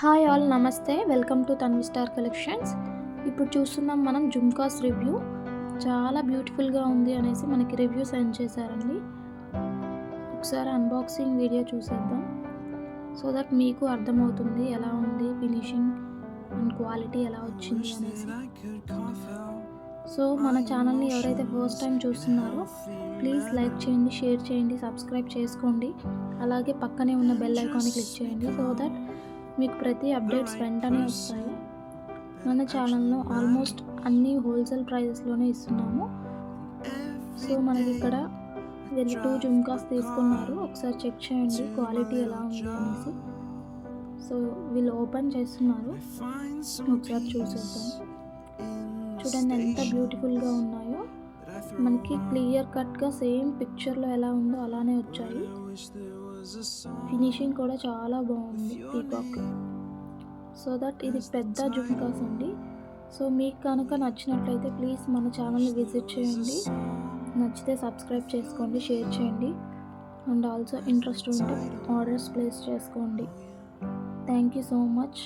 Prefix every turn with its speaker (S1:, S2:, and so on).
S1: Hi all నమస్తే. Welcome to Tanvi star collections. ఇప్పుడు చూస్తున్నాం మనం జుమ్కాస్ రివ్యూ. చాలా బ్యూటిఫుల్గా ఉంది అనేసి మనకి రివ్యూ సెండ్ చేశారండి. ఒకసారి అన్బాక్సింగ్ వీడియో చూసేద్దాం. సో దట్ మీకు అర్థమవుతుంది ఎలా ఉంది ఫినిషింగ్ అండ్ క్వాలిటీ ఎలా వచ్చింది అనేసి. సో మన ఛానల్ని ఎవరైతే ఫస్ట్ టైం చూస్తున్నారో ప్లీజ్ లైక్ చేయండి షేర్ చేయండి సబ్స్క్రైబ్ చేసుకోండి. అలాగే పక్కనే ఉన్న బెల్ ఐకాన్ని క్లిక్ చేయండి. సో దట్ మీకు ప్రతి అప్డేట్స్ వెంటనే వస్తాయి. మన ఛానల్లో ఆల్మోస్ట్ అన్ని హోల్సేల్ ప్రైజెస్లోనే ఇస్తున్నాము. సో మనకి ఇక్కడ వీళ్ళు టూ జుమ్కాస్ తీసుకున్నారు. ఒకసారి చెక్ చేయండి క్వాలిటీ ఎలా ఉంది అనేసి. సో వీళ్ళు ఓపెన్ చేస్తున్నారు. ఒకసారి చూసేద్దాం. చూడండి ఎంత బ్యూటిఫుల్గా ఉన్నాయో. మనకి క్లియర్ కట్గా సేమ్ పిక్చర్లో ఎలా ఉందో అలానే వచ్చాయి. ఫినిషింగ్ కూడా చాలా బాగుంది పీకాక్ సో దట్ ఇది పెద్ద జుంకాస్ అండి. సో మీకు కనుక నచ్చినట్లయితే ప్లీజ్ మన ఛానల్ని విజిట్ చేయండి. నచ్చితే సబ్స్క్రైబ్ చేసుకోండి షేర్ చేయండి. అండ్ ఆల్సో ఇంట్రెస్ట్ ఉంటే ఆర్డర్స్ ప్లేస్ చేసుకోండి. Thank you so much